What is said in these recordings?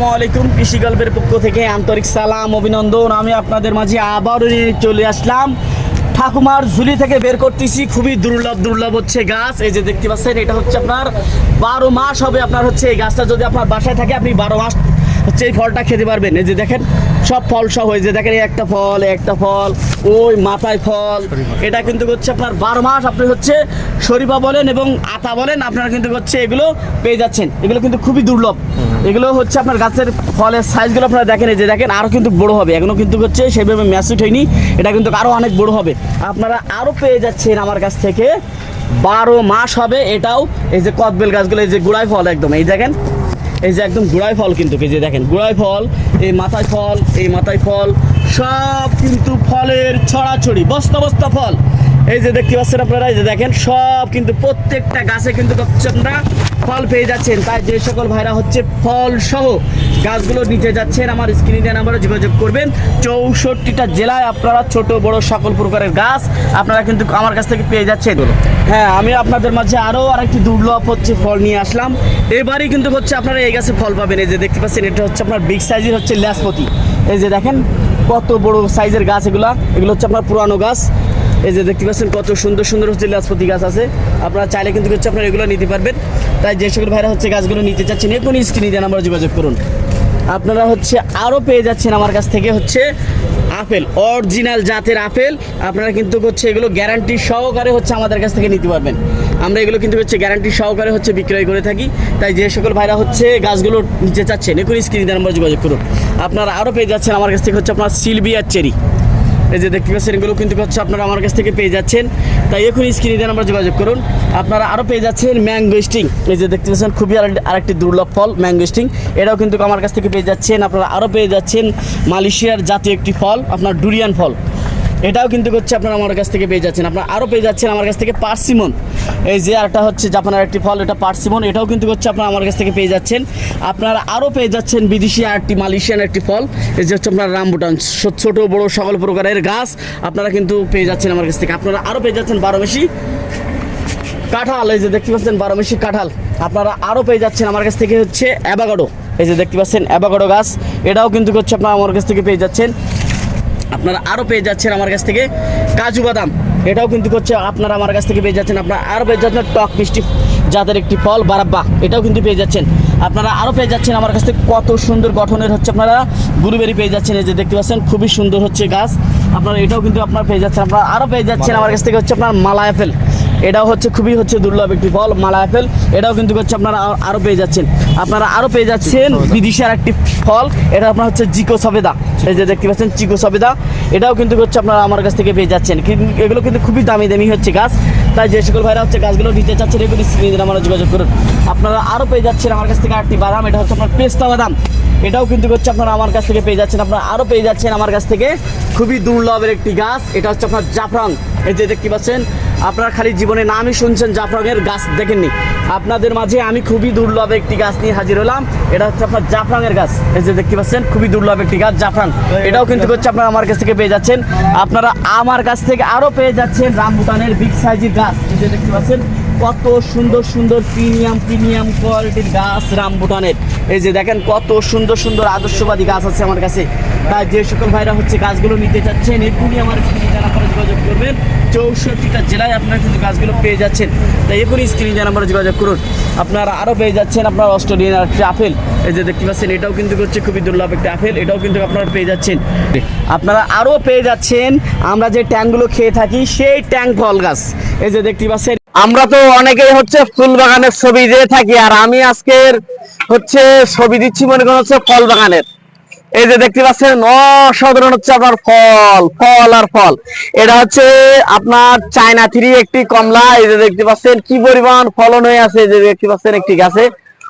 আসসালামু আলাইকুম, কৃষি গল্পের পক্ষ থেকে আন্তরিক সালাম, অভিনন্দন। আমি আপনাদের মাঝে আবারও চলে আসলাম। ঠাকুমার ঝুলি থেকে বের করতেছি। খুবই দুর্লভ দুর্লভ হচ্ছে গাছ। এই যে দেখতে পাচ্ছেন, এটা হচ্ছে আপনার বারো মাস হবে। আপনার হচ্ছে এই গাছটা যদি আপনার বাসায় থাকে, আপনি বারো মাস হচ্ছে এই ফলটা খেতে পারবেন। এই যে দেখেন সব ফল সব হয়েছে দেখেন একটা ফল একটা ফল, ওই মাথায় ফল। এটা কিন্তু হচ্ছে আপনার বারো মাস আপনি হচ্ছে শরীফা বলেন এবং আতা বলেন, আপনারা কিন্তু হচ্ছে এগুলো পেয়ে যাচ্ছেন। এগুলো কিন্তু খুবই দুর্লভ। এগুলো হচ্ছে আপনার গাছের ফলের সাইজগুলো আপনারা দেখেন, এই যে দেখেন আরও কিন্তু বড় হবে। এখনও কিন্তু হচ্ছে সেভাবে ম্যাসিড হয়নি। এটা কিন্তু আরও অনেক বড় হবে। আপনারা আরও পেয়ে যাচ্ছেন আমার কাছ থেকে। বারো মাস হবে এটাও। এই যে কদবেল গাছগুলো, এই যে গুড়াই ফল একদম। এই দেখেন এই যে একদম গুড়াই ফল কিন্তু, এই যে দেখেন গুড়াই ফল, এই মাথায় ফল, এই মাথায় ফল, সব কিন্তু ফলের ছড়াছড়ি, বস্তা বস্তা ফল। এই যে দেখতে পাচ্ছেন আপনারা, এই যে দেখেন, সব কিন্তু প্রত্যেকটা গাছে কিন্তু আপনারা ফল পেয়ে যাচ্ছেন। তাই যে সকল ভাইরা হচ্ছে ফল সহ গাছগুলো নিতে যাচ্ছেন, আমার স্ক্রিনে নাম্বারে যোগাযোগ করবেন। চৌষট্টিটা জেলায় আপনারা ছোট, বড় সকল প্রকারের গাছ আপনারা কিন্তু আমার কাছ থেকে পেয়ে যাচ্ছেন। হ্যাঁ আমি আপনাদের মাঝে আরও আরেকটি দুর্লভ হচ্ছে ফল নিয়ে আসলাম। এবারই কিন্তু হচ্ছে আপনারা এই গাছে ফল পাবেন। এই যে দেখতে পাচ্ছেন, এটা হচ্ছে আপনার বিগ সাইজের হচ্ছে ল্যাসপতি। এই যে দেখেন, কত বড় সাইজের গাছ এগুলা। এগুলো হচ্ছে আপনার পুরানো গাছ। এই যে দেখতে পাচ্ছেন কত সুন্দর সুন্দর হচ্ছে লাসপতি গাছ আছে। আপনারা চাইলে কিন্তু হচ্ছে আপনারা এগুলো নিতে পারবেন। তাই যে সকল ভাইরা হচ্ছে গাছগুলো নিতে চাচ্ছেন, এখনই স্ক্রিনে দেন, আমরা যোগাযোগ করুন। আপনারা হচ্ছে আরও পেয়ে যাচ্ছেন আমার কাছ থেকে হচ্ছে আপেল অরিজিনাল জাতের আপেল। আপনারা কিন্তু হচ্ছে এগুলো গ্যারান্টি সহকারে হচ্ছে আমাদের কাছ থেকে নিতে পারবেন। আমরা এগুলো কিন্তু হচ্ছে গ্যারান্টি সহকারে হচ্ছে বিক্রয় করে থাকি। তাই যে সকল ভাইরা হচ্ছে গাছগুলো নিতে চাচ্ছেন, এখনই স্ক্রিনে আমরা যোগাযোগ করুন। আপনারা আরও পেয়ে যাচ্ছেন আমার কাছ থেকে হচ্ছে আপনার সিলভিয়ার চেরি। এই যে দেখতে পাচ্ছেন, এগুলো কিন্তু হচ্ছে আপনারা আমার কাছ থেকে পেয়ে যাচ্ছেন। তাই এখন স্ক্রিনে দেন আমরা যোগাযোগ করুন। আপনারা আরও পেয়ে যাচ্ছেন ম্যাঙ্গো স্টিং। এই যে দেখতে পাচ্ছেন, খুবই আরেকটি- দুর্লভ ফল, ম্যাঙ্গো স্টিং। এটাও কিন্তু আমার কাছ থেকে পেয়ে যাচ্ছেন, আপনারা আরও পেয়ে যাচ্ছেন মালয়েশিয়ার জাতীয় একটি ফল, আপনার ডুরিয়ান ফল। এটাও কিন্তু হচ্ছে আপনারা আমার কাছ থেকে পেয়ে যাচ্ছেন। আপনারা আরও পেয়ে যাচ্ছেন আমার কাছ থেকে পার্সিমন। এই যে আরেকটা হচ্ছে জাপানের একটি ফল, এটা পার্সিমন। এটাও কিন্তু হচ্ছে আপনারা আমার কাছ থেকে পেয়ে যাচ্ছেন। আপনারা আরও পেয়ে যাচ্ছেন বিদেশি আরেকটি মালয়েশিয়ান একটি ফল। এই যে হচ্ছে আপনার রামবুটান, ছোট বড় সকল প্রকারের গাছ আপনারা কিন্তু পেয়ে যাচ্ছেন আমার কাছ থেকে। আপনারা আরও পেয়ে যাচ্ছেন বারো বেশি কাঁঠাল। এই যে দেখতে পাচ্ছেন বারো মেশি কাঁঠাল। আপনারা আরও পেয়ে যাচ্ছেন আমার কাছ থেকে হচ্ছে অ্যাবাগাডো এই যে দেখতে পাচ্ছেন অ্যাবাগাডো গাছ। এটাও কিন্তু হচ্ছে আপনারা আমার কাছ থেকে পেয়ে যাচ্ছেন। আপনারা আরও পেয়ে যাচ্ছেন আমার কাছ থেকে কাজু বাদাম। এটাও কিন্তু হচ্ছে আপনারা আমার কাছ থেকে পেয়ে যাচ্ছেন। আপনারা আরও পেয়ে যাচ্ছেন টক মিষ্টি যাদের একটি ফল বারাব্বা। এটাও কিন্তু পেয়ে যাচ্ছেন। আপনারা আরও পেয়ে যাচ্ছেন আমার কাছ থেকে কত সুন্দর গঠনের হচ্ছে আপনারা গুরুবেরি পেয়ে যাচ্ছেন। এই যে দেখতে পাচ্ছেন খুবই সুন্দর হচ্ছে গাছ। আপনারা এটাও কিন্তু আপনারা পেয়ে যাচ্ছেন। আপনারা আরও পেয়ে যাচ্ছেন আমার কাছ থেকে হচ্ছে আপনার মালা অ্যাপেল এটাও হচ্ছে খুবই হচ্ছে দুর্লভ একটি ফল মালা অ্যাপেল এটাও কিন্তু হচ্ছে আপনারা আরও পেয়ে যাচ্ছেন। আপনারা আরও পেয়ে যাচ্ছেন বিদিশার একটি ফল। এটা আপনার হচ্ছে জিকো সবেদা এই যে দেখতে পাচ্ছেন চিকো সবেদা এটাও কিন্তু হচ্ছে আপনারা আমার কাছ থেকে পেয়ে যাচ্ছেন। কিন্তু এগুলো কিন্তু খুবই দামি দামি হচ্ছে গাছ। তাই যে সকল ভাইরা হচ্ছে গাছগুলো নিতে চাচ্ছেন এগুলি স্ক্রিনে আমরা যোগাযোগ করুন। আপনারা আরও পেয়ে যাচ্ছেন আমার কাছ থেকে আরেকটি বাদাম। এটা হচ্ছে আপনার পেস্তা বাদাম। এটাও কিন্তু হচ্ছে আপনারা আমার কাছ থেকে পেয়ে যাচ্ছেন। আপনারা আরও পেয়ে যাচ্ছেন আমার কাছ থেকে। খুবই দুর্লভের একটি গাছ। এটা হচ্ছে আপনার জাফরাং। এই যে দেখতে পাচ্ছেন, আপনারা খালি জীবনে নামই শুনছেন জাফরাঙের গাছ দেখেননি। আপনাদের মাঝে আমি খুবই দুর্লভ একটি গাছ নিয়ে হাজির হলাম। এটা হচ্ছে আপনার জাফরাঙের গাছ। এই যে দেখতে পাচ্ছেন, খুবই দুর্লভ একটি গাছ, জাফরাং। এটাও কিন্তু হচ্ছে আপনারা আমার কাছ থেকে পেয়ে যাচ্ছেন। আপনারা আমার কাছ থেকে আরও পেয়ে যাচ্ছেন রামবুটানের বিগ সাইজের গাছ। এই যে দেখতে পাচ্ছেন, কত সুন্দর সুন্দর, প্রিমিয়াম প্রিমিয়াম কোয়ালিটির গাছ রামবুটানের এই যে দেখেন কত সুন্দর সুন্দর আদর্শবাদী গাছ আছে আমার কাছে। তাই যে সকল ভাইরা হচ্ছে গাছগুলো নিতে চাচ্ছেন এখনই আমার স্ক্রিনে জানা যোগাযোগ করবেন, চৌষট্টিটা জেলায় আপনারা কিন্তু গাছগুলো পেয়ে যাচ্ছেন। তাই এখনই স্ক্রিনে জানা করে যোগাযোগ করুন, আপনারা আরও পেয়ে যাচ্ছেন আপনার অস্ট্রেলিয়ান একটি আপেল। এই যে দেখতে পাচ্ছেন, এটাও কিন্তু হচ্ছে খুবই দুর্লভ একটা আপেল, এটাও কিন্তু আপনারা পেয়ে যাচ্ছেন। আপনারা আরও পেয়ে যাচ্ছেন, আমরা যে ট্যাঙ্কগুলো খেয়ে থাকি, সেই ট্যাঙ্ক ফল গাছ। এই যে দেখতে পাচ্ছেন আমরা তো অনেকেই হচ্ছে ফুল বাগানের ছবি দিয়ে থাকি, আর আমি আজকের হচ্ছে ছবি দিচ্ছি মনে করেন হচ্ছে ফল বাগানের এই যে দেখতে পাচ্ছেন, অসাধারণ হচ্ছে আপনার ফল ফল আর ফল। এটা হচ্ছে আপনার চায়না থ্রি একটি কমলা, এই যে দেখতে পাচ্ছেন, কি পরিমাণ ফলন হয়ে আছে যে দেখতে পাচ্ছেন একটি গাছে।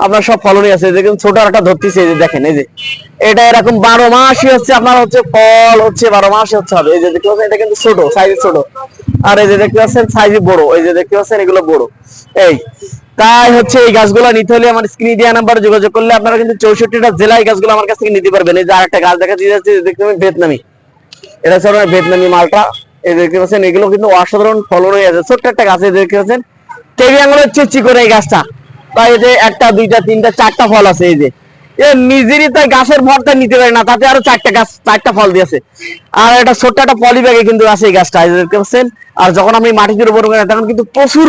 আপনার সব ফলনই আছে দেখুন ছোট একটা ধরতেছে এই যে দেখেন এই যে এটা এরকম বারো মাসই হচ্ছে আপনার হচ্ছে ফল হচ্ছে বারো মাসে হচ্ছে হবে এই যে দেখতে পাচ্ছেন এটা কিন্তু ছোট সাইজ ছোট আর এই যে দেখতে পাচ্ছেন সাইজ বড় এই যে দেখতে পাচ্ছেন এগুলো বড় এই তাই হচ্ছে এই গাছগুলো নিতে হলে আমার স্ক্রিন দেওয়া নাম্বারে যোগাযোগ করলে আপনারা কিন্তু চৌষট্টিটা জেলায় গাছগুলো আমার কাছ থেকে নিতে পারবেন এই যে আরেকটা গাছ দেখা যাচ্ছে দেখতে পাবেন ভিয়েতনামি এটা হচ্ছে আপনার ভিয়েতনামি মালটা এই দেখতে পাচ্ছেন এগুলো কিন্তু অসাধারণ ফলন হয়ে আছে ছোট্ট একটা গাছ এই দেখতে পাচ্ছেন টেবি আঙুলের চিচি করে এই গাছটা তাই যে একটা, দুইটা, তিনটা, চারটা ফল আছে, এই যে। নিজেরই তাই গাছের ভরটা নিতে পারে না, তাতে আরও চারটা গাছ, চারটা ফল দিয়েছে। আর একটা ছোট্ট একটা পলি ব্যাগে কিন্তু আছে এই গাছটা দেখতে পাচ্ছেন? আর যখন আপনি মাটিতে রোপণ করেন তখন কিন্তু প্রচুর